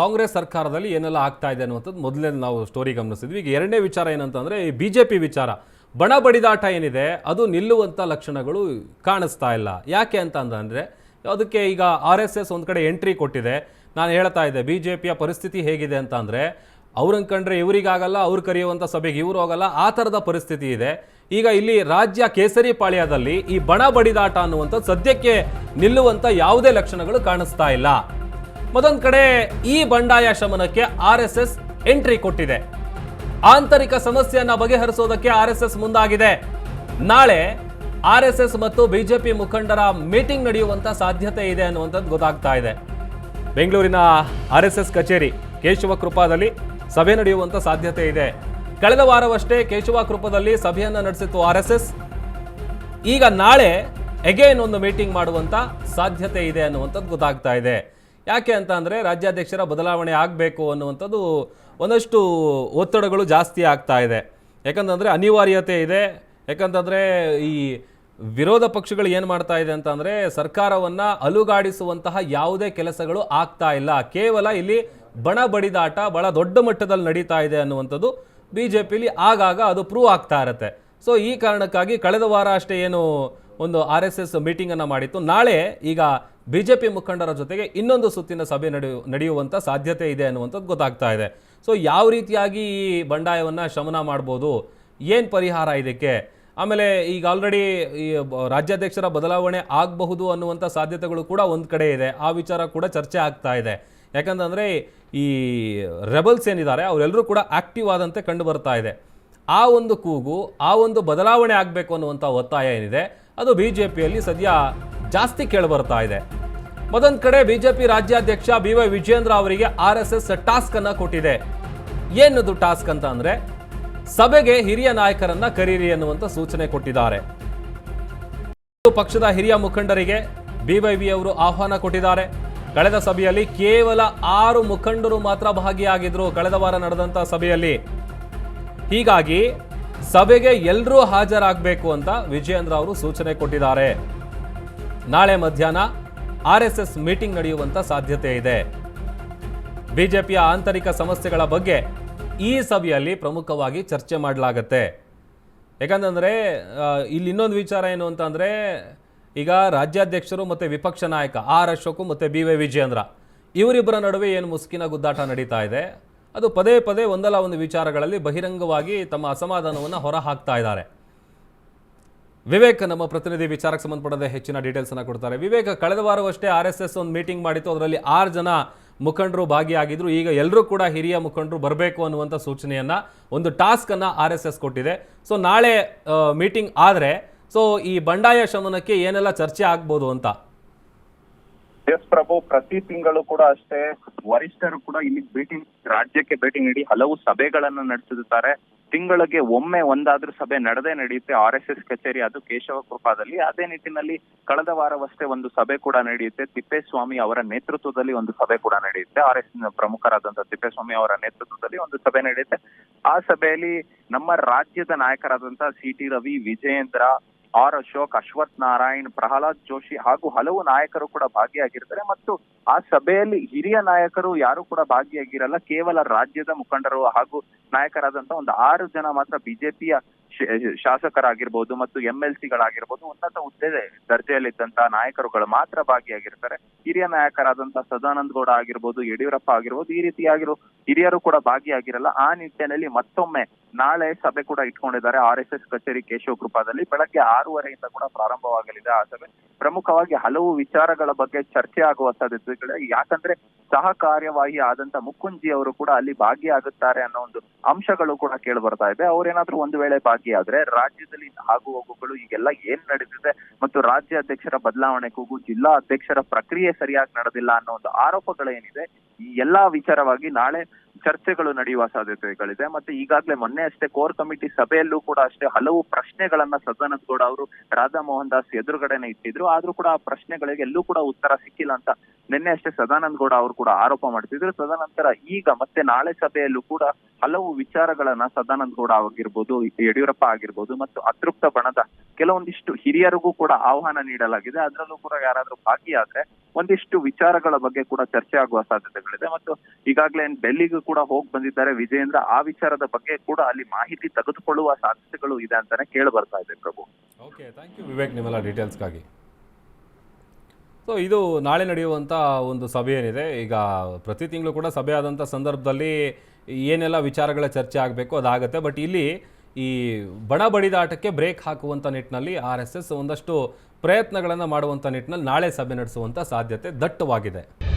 ಕಾಂಗ್ರೆಸ್ ಸರ್ಕಾರದಲ್ಲಿ ಏನೆಲ್ಲ ಆಗ್ತಾ ಇದೆ ಅನ್ನುವಂಥದ್ದು ಮೊದಲೇ ನಾವು ಸ್ಟೋರಿ ಗಮನಿಸಿದ್ವಿ. ಈಗ ಎರಡನೇ ವಿಚಾರ ಏನಂತಂದರೆ, ಈ ಬಿ ಜೆ ಪಿ ವಿಚಾರ. ಬಣ ಬಡಿದಾಟ ಏನಿದೆ, ಅದು ನಿಲ್ಲುವಂಥ ಲಕ್ಷಣಗಳು ಕಾಣಿಸ್ತಾ ಇಲ್ಲ. ಯಾಕೆ ಅಂತ ಅಂದರೆ, ಅದಕ್ಕೆ ಈಗ ಆರ್ ಎಸ್ ಎಸ್ ಒಂದು ಕಡೆ ಎಂಟ್ರಿ ಕೊಟ್ಟಿದೆ. ನಾನು ಹೇಳ್ತಾ ಇದ್ದೆ ಬಿ ಜೆ ಪಿಯ ಪರಿಸ್ಥಿತಿ ಹೇಗಿದೆ ಅಂತ ಅಂದರೆ, ಅವ್ರನ್ನ ಕಂಡ್ರೆ ಇವರಿಗಾಗಲ್ಲ, ಅವ್ರು ಕರೆಯುವಂಥ ಸಭೆಗೆ ಇವರು ಹೋಗಲ್ಲ, ಆ ಥರದ ಪರಿಸ್ಥಿತಿ ಇದೆ. ಈಗ ಇಲ್ಲಿ ರಾಜ್ಯ ಕೇಸರಿ ಪಾಳ್ಯದಲ್ಲಿ ಈ ಬಣ ಬಡಿದಾಟ ಅನ್ನುವಂಥದ್ದು ಸದ್ಯಕ್ಕೆ ನಿಲ್ಲುವಂಥ ಯಾವುದೇ ಲಕ್ಷಣಗಳು ಕಾಣಿಸ್ತಾ ಇಲ್ಲ. ಮತ್ತೊಂದು ಕಡೆ ಈ ಬಂಡಾಯ ಶಮನಕ್ಕೆ ಆರ್ ಎಸ್ ಎಸ್ ಎಂಟ್ರಿ ಕೊಟ್ಟಿದೆ. ಆಂತರಿಕ ಸಮಸ್ಯೆಯನ್ನ ಬಗೆಹರಿಸೋದಕ್ಕೆ ಆರ್ ಎಸ್ ಎಸ್ ಮುಂದಾಗಿದೆ. ನಾಳೆ ಆರ್ ಎಸ್ ಎಸ್ ಮತ್ತು ಬಿಜೆಪಿ ಮುಖಂಡರ ಮೀಟಿಂಗ್ ನಡೆಯುವಂತ ಸಾಧ್ಯತೆ ಇದೆ ಅನ್ನುವಂಥದ್ದು ಗೊತ್ತಾಗ್ತಾ ಇದೆ. ಬೆಂಗಳೂರಿನ ಆರ್ ಎಸ್ ಎಸ್ ಕಚೇರಿ ಕೇಶವ ಕೃಪಾದಲ್ಲಿ ಸಭೆ ನಡೆಯುವಂತ ಸಾಧ್ಯತೆ ಇದೆ. ಕಳೆದ ವಾರವಷ್ಟೇ ಕೇಶವ ಕೃಪದಲ್ಲಿ ಸಭೆಯನ್ನ ನಡೆಸಿತ್ತು ಆರ್ ಎಸ್ ಎಸ್. ಈಗ ನಾಳೆ ಎಗೇನ್ ಒಂದು ಮೀಟಿಂಗ್ ಮಾಡುವಂತ ಸಾಧ್ಯತೆ ಇದೆ ಅನ್ನುವಂಥದ್ದು ಗೊತ್ತಾಗ್ತಾ ಇದೆ. ಯಾಕೆ ಅಂತ ಅಂದರೆ ರಾಜ್ಯಾಧ್ಯಕ್ಷರ ಬದಲಾವಣೆ ಆಗಬೇಕು ಅನ್ನುವಂಥದ್ದು ಒಂದಷ್ಟು ಒತ್ತಡಗಳು ಜಾಸ್ತಿ ಆಗ್ತಾ ಇದೆ. ಯಾಕಂತಂದರೆ ಅನಿವಾರ್ಯತೆ ಇದೆ. ಯಾಕಂತಂದರೆ ಈ ವಿರೋಧ ಪಕ್ಷಗಳು ಏನು ಮಾಡ್ತಾ ಇದೆ ಅಂತಂದರೆ ಸರ್ಕಾರವನ್ನು ಅಲುಗಾಡಿಸುವಂತಹ ಯಾವುದೇ ಕೆಲಸಗಳು ಆಗ್ತಾ ಇಲ್ಲ. ಕೇವಲ ಇಲ್ಲಿ ಬಣ ಬಡಿದಾಟ ಬಹಳ ದೊಡ್ಡ ಮಟ್ಟದಲ್ಲಿ ನಡೀತಾ ಇದೆ ಅನ್ನುವಂಥದ್ದು ಬಿ ಜೆ ಪಿಲಿ ಆಗಾಗ ಅದು ಪ್ರೂವ್ ಆಗ್ತಾ ಇರುತ್ತೆ. ಸೊ ಈ ಕಾರಣಕ್ಕಾಗಿ ಕಳೆದ ವಾರ ಅಷ್ಟೇ ಏನು ಒಂದು ಆರ್ ಎಸ್ ಎಸ್ ಮೀಟಿಂಗನ್ನು ಮಾಡಿತ್ತು. ನಾಳೆ ಈಗ ಬಿ ಜೆ ಪಿ ಮುಖಂಡರ ಜೊತೆಗೆ ಇನ್ನೊಂದು ಸುತ್ತಿನ ಸಭೆ ನಡೆಯು ನಡೆಯುವಂಥ ಸಾಧ್ಯತೆ ಇದೆ ಅನ್ನುವಂಥದ್ದು ಗೊತ್ತಾಗ್ತಾ ಇದೆ. ಸೊ ಯಾವ ರೀತಿಯಾಗಿ ಈ ಬಂಡಾಯವನ್ನು ಶಮನ ಮಾಡ್ಬೋದು? ಏನು ಪರಿಹಾರ ಇದಕ್ಕೆ? ಆಮೇಲೆ ಈಗ ಆಲ್ರೆಡಿ ಈ ರಾಜ್ಯಾಧ್ಯಕ್ಷರ ಬದಲಾವಣೆ ಆಗಬಹುದು ಅನ್ನುವಂಥ ಸಾಧ್ಯತೆಗಳು ಕೂಡ ಒಂದು ಕಡೆ ಇದೆ. ಆ ವಿಚಾರ ಕೂಡ ಚರ್ಚೆ ಆಗ್ತಾ ಇದೆ. ಯಾಕಂತಂದರೆ ಈ ರೆಬಲ್ಸ್ ಏನಿದ್ದಾರೆ ಅವರೆಲ್ಲರೂ ಕೂಡ ಆ್ಯಕ್ಟಿವ್ ಆದಂತೆ ಕಂಡು ಬರ್ತಾ ಇದೆ. ಆ ಒಂದು ಕೂಗು, ಆ ಒಂದು ಬದಲಾವಣೆ ಆಗಬೇಕು ಅನ್ನುವಂಥ ಒತ್ತಾಯ ಏನಿದೆ, ಅದು ಬಿ ಜೆ ಪಿಯಲ್ಲಿ ಸದ್ಯ ಜಾಸ್ತಿ ಕೇಳಿಬರ್ತಾ ಇದೆ. ಮತ್ತೊಂದು ಕಡೆ ಬಿಜೆಪಿ ರಾಜ್ಯಾಧ್ಯಕ್ಷ ಬಿ ವೈ ವಿಜೇಂದ್ರ ಅವರಿಗೆ ಆರ್ ಎಸ್ ಎಸ್ ಟಾಸ್ಕ್ ಅನ್ನ ಕೊಟ್ಟಿದೆ. ಏನದು ಟಾಸ್ಕ್ ಅಂತ ಅಂದ್ರೆ, ಸಭೆಗೆ ಹಿರಿಯ ನಾಯಕರನ್ನ ಕರೀರಿ ಅನ್ನುವಂತ ಸೂಚನೆ ಕೊಟ್ಟಿದ್ದಾರೆ. ಪಕ್ಷದ ಹಿರಿಯ ಮುಖಂಡರಿಗೆ ಬಿವೈವಿ ಅವರು ಆಹ್ವಾನ ಕೊಟ್ಟಿದ್ದಾರೆ. ಕಳೆದ ಸಭೆಯಲ್ಲಿ ಕೇವಲ ಆರು ಮುಖಂಡರು ಮಾತ್ರ ಭಾಗಿಯಾಗಿದ್ರು ಕಳೆದ ವಾರ ನಡೆದಂತ ಸಭೆಯಲ್ಲಿ. ಹೀಗಾಗಿ, ಸಭೆಗೆ ಎಲ್ಲರೂ ಹಾಜರಾಗಬೇಕು ಅಂತ ವಿಜಯೇಂದ್ರ ಅವರು ಸೂಚನೆ ಕೊಟ್ಟಿದ್ದಾರೆ. ನಾಳೆ ಮಧ್ಯಾಹ್ನ ಆರ್ ಎಸ್ ಎಸ್ ಮೀಟಿಂಗ್ ನಡೆಯುವಂತ ಸಾಧ್ಯತೆ ಇದೆ. ಬಿಜೆಪಿಯ ಆಂತರಿಕ ಸಮಸ್ಯೆಗಳ ಬಗ್ಗೆ ಈ ಸಭೆಯಲ್ಲಿ ಪ್ರಮುಖವಾಗಿ ಚರ್ಚೆ ಮಾಡಲಾಗತ್ತೆ. ಯಾಕಂತಂದರೆ ಇಲ್ಲಿ ಇನ್ನೊಂದು ವಿಚಾರ ಏನು ಅಂತಂದರೆ ಈಗ ರಾಜ್ಯಾಧ್ಯಕ್ಷರು ಮತ್ತು ವಿಪಕ್ಷ ನಾಯಕ ಆರ್ ಅಶೋಕು ಮತ್ತು ಬಿ ವೈ ವಿಜಯೇಂದ್ರ ಇವರಿಬ್ಬರ ನಡುವೆ ಏನು ಮುಸುಕಿನ ಗುದ್ದಾಟ ನಡೀತಾ ಇದೆ. ಅದು ಪದೇ ಪದೇ ಒಂದಲ್ಲ ಒಂದು ವಿಚಾರಗಳಲ್ಲಿ ಬಹಿರಂಗವಾಗಿ ತಮ್ಮ ಅಸಮಾಧಾನವನ್ನು ಹೊರ ಹಾಕ್ತಾ ಇದ್ದಾರೆ. ವಿವೇಕ್ ನಮ್ಮ ಪ್ರತಿನಿಧಿ ವಿಚಾರಕ್ಕೆ ಸಂಬಂಧಪಟ್ಟಂತೆ ಹೆಚ್ಚಿನ ಡೀಟೇಲ್ಸ್ ಅನ್ನು ಕೊಡ್ತಾರೆ. ವಿವೇಕ್, ಕಳೆದ ವಾರವಷ್ಟೇ ಆರ್ ಎಸ್ ಎಸ್ ಒಂದು ಮೀಟಿಂಗ್ ಮಾಡಿತ್ತು. ಅದರಲ್ಲಿ ಆರು ಜನ ಮುಖಂಡರು ಭಾಗಿಯಾಗಿದ್ರು. ಈಗ ಎಲ್ಲರೂ ಕೂಡ ಹಿರಿಯ ಮುಖಂಡರು ಬರಬೇಕು ಅನ್ನುವಂಥ ಸೂಚನೆಯನ್ನ, ಒಂದು ಟಾಸ್ಕ್ ಅನ್ನ ಆರ್ ಎಸ್ ಎಸ್ ಕೊಟ್ಟಿದೆ. ಸೊ ನಾಳೆ ಮೀಟಿಂಗ್ ಆದರೆ ಸೊ ಈ ಬಂಡಾಯ ಶಮನಕ್ಕೆ ಏನೆಲ್ಲ ಚರ್ಚೆ ಆಗ್ಬೋದು ಅಂತ? ಎಸ್ ಪ್ರಭು, ಪ್ರತಿ ತಿಂಗಳು ಕೂಡ ಅಷ್ಟೇ ವರಿಷ್ಠರು ಕೂಡ ಇಲ್ಲಿ ಭೇಟಿ, ರಾಜ್ಯಕ್ಕೆ ಭೇಟಿ ನೀಡಿ ಹಲವು ಸಭೆಗಳನ್ನು ನಡೆಸುತ್ತಾರೆ ತಿಂಗಳಿಗೆ ಒಮ್ಮೆ ಒಂದಾದ್ರೂ ಸಭೆ ನಡೆದೇ ನಡೆಯುತ್ತೆ. ಆರ್ ಎಸ್ ಎಸ್ ಕಚೇರಿ, ಅದು ಕೇಶವ ಕೃಪಾದಲ್ಲಿ ಅದೇ ನಿಟ್ಟಿನಲ್ಲಿ ಕಳೆದ ವಾರವಷ್ಟೇ ಒಂದು ಸಭೆ ಕೂಡ ನಡೆಯುತ್ತೆ. ತಿಪ್ಪೇಸ್ವಾಮಿ ಅವರ ನೇತೃತ್ವದಲ್ಲಿ ಒಂದು ಸಭೆ ಕೂಡ ನಡೆಯುತ್ತೆ. ಆರ್ ಎಸ್ ಪ್ರಮುಖರಾದಂತಹ ತಿಪ್ಪೇಸ್ವಾಮಿ ಅವರ ನೇತೃತ್ವದಲ್ಲಿ ಒಂದು ಸಭೆ ನಡೆಯುತ್ತೆ. ಆ ಸಭೆಯಲ್ಲಿ ನಮ್ಮ ರಾಜ್ಯದ ನಾಯಕರಾದಂತಹ C T Ravi, Vijayendra R Ashok, Ashwath Narayan, Pralhad Joshi ಹಾಗೂ ಹಲವು ನಾಯಕರು ಕೂಡ ಭಾಗಿಯಾಗಿರ್ತಾರೆ. ಮತ್ತು ಆ ಸಭೆಯಲ್ಲಿ ಹಿರಿಯ ನಾಯಕರು ಯಾರು ಕೂಡ ಭಾಗಿಯಾಗಿರಲ್ಲ. ಕೇವಲ ರಾಜ್ಯದ ಮುಖಂಡರು ಹಾಗೂ ನಾಯಕರಾದಂತಹ ಒಂದು ಆರು ಜನ ಮಾತ್ರ ಬಿಜೆಪಿಯ ಶಾಸಕರಾಗಿರ್ಬೋದು ಮತ್ತು ಎಂ ಎಲ್ ಸಿಗಳಾಗಿರ್ಬೋದು ಉನ್ನತ ಹುದ್ದೆ ದರ್ಜೆಯಲ್ಲಿದ್ದಂತಹ ನಾಯಕರುಗಳು ಮಾತ್ರ ಭಾಗಿಯಾಗಿರ್ತಾರೆ. ಹಿರಿಯ ನಾಯಕರಾದಂತಹ ಸದಾನಂದ ಗೌಡ ಆಗಿರ್ಬೋದು, ಯಡಿಯೂರಪ್ಪ ಆಗಿರ್ಬೋದು, ಈ ರೀತಿಯಾಗಿರೋ ಹಿರಿಯರು ಕೂಡ ಭಾಗಿಯಾಗಿರಲ್ಲ. ಆ ನಿಟ್ಟಿನಲ್ಲಿ ಮತ್ತೊಮ್ಮೆ ನಾಳೆ ಸಭೆ ಕೂಡ ಇಟ್ಕೊಂಡಿದ್ದಾರೆ ಆರ್ ಎಸ್ ಎಸ್ ಕಚೇರಿ ಕೇಶವ ಕೃಪಾದಲ್ಲಿ. ಬೆಳಗ್ಗೆ ಆರೂವರೆಯಿಂದ ಕೂಡ ಪ್ರಾರಂಭವಾಗಲಿದೆ ಆ ಸಭೆ. ಪ್ರಮುಖವಾಗಿ ಹಲವು ವಿಚಾರಗಳ ಬಗ್ಗೆ ಚರ್ಚೆ ಆಗುವ ಸಾಧ್ಯತೆಗಳಿದೆ. ಯಾಕಂದ್ರೆ ಸಹ ಕಾರ್ಯವಾಹಿ ಆದಂತ ಮುಕುಂಜಿ ಅವರು ಕೂಡ ಅಲ್ಲಿ ಭಾಗಿಯಾಗುತ್ತಾರೆ ಅನ್ನೋ ಒಂದು ಅಂಶಗಳು ಕೂಡ ಕೇಳಿ ಬರ್ತಾ ಇದೆ. ಅವ್ರೇನಾದ್ರೂ ಒಂದು ವೇಳೆ ಭಾಗಿಯಾದ್ರೆ ರಾಜ್ಯದಲ್ಲಿ ಆಗು ಹೋಗುಗಳು ಈಗೆಲ್ಲ ಏನ್ ನಡೆದಿದೆ ಮತ್ತು ರಾಜ್ಯ ಅಧ್ಯಕ್ಷರ ಬದಲಾವಣೆ ಕೂಗು, ಜಿಲ್ಲಾ ಅಧ್ಯಕ್ಷರ ಪ್ರಕ್ರಿಯೆ ಸರಿಯಾಗಿ ನಡೆದಿಲ್ಲ ಅನ್ನೋ ಒಂದು ಆರೋಪಗಳೇನಿದೆ, ಈ ಎಲ್ಲಾ ವಿಚಾರವಾಗಿ ನಾಳೆ ಚರ್ಚೆಗಳು ನಡೆಯುವ ಸಾಧ್ಯತೆಗಳಿದೆ. ಮತ್ತೆ ಈಗಾಗಲೇ ಮೊನ್ನೆ ಅಷ್ಟೇ ಕೋರ್ ಕಮಿಟಿ ಸಭೆಯಲ್ಲೂ ಕೂಡ ಅಷ್ಟೇ ಹಲವು ಪ್ರಶ್ನೆಗಳನ್ನ ಸದಾನಂದ ಗೌಡ ಅವರು ರಾಧಾ ಮೋಹನ್ ದಾಸ್ ಎದುರುಗಡೆನೆ ಇಟ್ಟಿದ್ರು. ಆದ್ರೂ ಕೂಡ ಆ ಪ್ರಶ್ನೆಗಳಿಗೆ ಎಲ್ಲೂ ಕೂಡ ಉತ್ತರ ಸಿಕ್ಕಿಲ್ಲ ಅಂತ ನಿನ್ನೆ ಅಷ್ಟೇ ಸದಾನಂದ ಗೌಡ ಅವರು ಕೂಡ ಆರೋಪ ಮಾಡ್ತಿದ್ರು. ತದನಂತರ ಈಗ ಮತ್ತೆ ನಾಳೆ ಸಭೆಯಲ್ಲೂ ಕೂಡ ಹಲವು ವಿಚಾರಗಳನ್ನ ಸದಾನಂದ ಗೌಡ ಆಗಿರ್ಬೋದು, ಯಡಿಯೂರಪ್ಪ ಆಗಿರ್ಬೋದು ಮತ್ತು ಅತೃಪ್ತ ಬಣದ ಕೆಲವೊಂದಿಷ್ಟು ಹಿರಿಯರಿಗೂ ಕೂಡ ಆಹ್ವಾನ ನೀಡಲಾಗಿದೆ. ಅದರಲ್ಲೂ ಕೂಡ ಯಾರಾದ್ರೂ ಭಾಗಿಯಾದ್ರೆ ಒಂದಿಷ್ಟು ವಿಚಾರಗಳ ಬಗ್ಗೆ ಕೂಡ ಚರ್ಚೆ ಆಗುವ ಸಾಧ್ಯತೆಗಳಿದೆ. ಮತ್ತು ಈಗಾಗಲೇ ಡೆಲ್ಲಿಗೂ ಕೂಡ ಹೋಗಿ ಬಂದಿದ್ದಾರೆ ವಿಜೇಂದ್ರ ಆ ವಿಚಾರದ ಬಗ್ಗೆ ಕೂಡ ಅಲ್ಲಿ ಮಾಹಿತಿ ತೆಗೆದುಕೊಳ್ಳುವ ಸಾಧ್ಯತೆಗಳು ಇದೆ ಅಂತಾನೆ ಕೇಳಿ ಬರ್ತಾ ಇದೆ Prabhu. Okay, thank you Vivek ನಿಮ್ಮೆಲ್ಲ ಡೀಟೇಲ್ಸ್ಗಾಗಿ. ಸೊ, ಇದು ನಾಳೆ ನಡೆಯುವಂಥ ಒಂದು ಸಭೆ ಏನಿದೆ. ಈಗ ಪ್ರತಿ ತಿಂಗಳು ಕೂಡ ಸಭೆ ಆದಂಥ ಸಂದರ್ಭದಲ್ಲಿ ಏನೆಲ್ಲ ವಿಚಾರಗಳ ಚರ್ಚೆ ಆಗಬೇಕು ಅದಾಗುತ್ತೆ. ಬಟ್ ಇಲ್ಲಿ ಈ ಬಣ ಬಡಿದಾಟಕ್ಕೆ ಬ್ರೇಕ್ ಹಾಕುವಂಥ ನಿಟ್ಟಿನಲ್ಲಿ ಆರ್ ಎಸ್ ಎಸ್ ಒಂದಷ್ಟು ಪ್ರಯತ್ನಗಳನ್ನು ಮಾಡುವಂಥ ನಿಟ್ಟಿನಲ್ಲಿ ನಾಳೆ ಸಭೆ ನಡೆಸುವಂಥ ಸಾಧ್ಯತೆ ದಟ್ಟವಾಗಿದೆ.